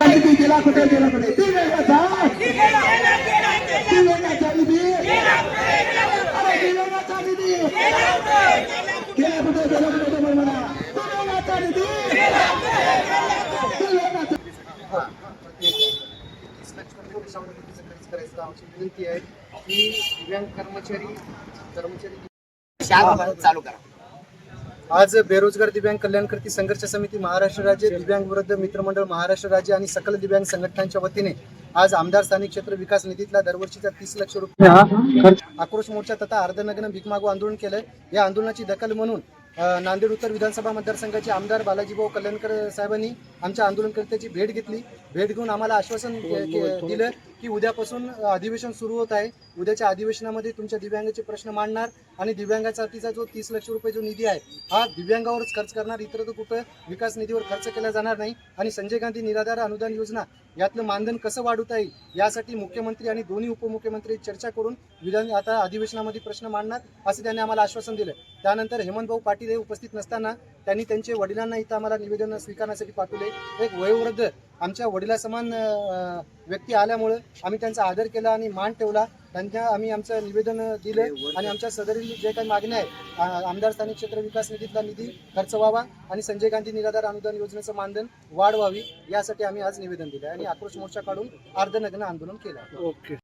निधी गेला कुठे गेला कुठे? निधी अरे निधी गेला गेला ते निधी विनंती आहे की दिव्यांग कर्मचारी कर्मचारी चालू करा. आज बेरोजगार दिव्यांग कल्याणकर्ती संघर्ष समिती महाराष्ट्र राज्य दिव्यांग विरुद्ध मित्रमंडळ महाराष्ट्र राज्य आणि सकल दिव्यांग संघटनांच्या वतीने आज आमदार स्थानिक क्षेत्र विकास निधीतला दरवर्षीचा तीस लक्ष रुपये आक्रोश मोर्चा तथा अर्धनग्न भीकमागू आंदोलन केलंय. या आंदोलनाची दखल म्हणून नांदेड उत्तर विधानसभा मतदारसंघाचे आमदार बालाजीभाऊ कल्याणकर साहेबांनी आमच्या आंदोलनकर्त्याची भेट घेतली. भेट घेऊन आम्हाला आश्वासन दिलं की उद्यापासून अधिवेशन सुरू होत आहे. उद्याच्या अधिवेशनामध्ये तुमच्या दिव्यांगाचे प्रश्न मांडणार आणि दिव्यांगासाठीचा जो तीस लक्ष रुपये जो निधी आहे हा दिव्यांगावरच खर्च करणार. इतर तर कुठं विकास निधीवर खर्च केला जाणार नाही. आणि संजय गांधी निराधार अनुदान योजना यातलं मानधन कसं वाढवता येईल यासाठी मुख्यमंत्री आणि दोन्ही उपमुख्यमंत्री चर्चा करून विधान आता अधिवेशनामध्ये प्रश्न मांडणार असं त्यांनी आम्हाला आश्वासन दिलं. त्यानंतर हेमंतभाऊ पाटील हे उपस्थित नसताना त्यांनी त्यांचे वडिलांना इथं आम्हाला निवेदन स्वीकारण्यासाठी पाठवले. एक वयोवृद्ध आमच्या वडिलासमान व्यक्ती आल्यामुळं आम्ही त्यांचा आदर केला आणि मान ठेवला. त्यांना आम्ही आमचं निवेदन दिलं आणि आमच्या सदरील जे काही मागण्या आहेत आमदार स्थानिक क्षेत्र विकास निधीतला निधी खर्च व्हावा आणि संजय गांधी निराधार अनुदान योजनेचं मानधन वाढ व्हावी यासाठी आम्ही आज निवेदन दिलं आणि आक्रोश मोर्चा काढून अर्धनग्न आंदोलन केलं ओके.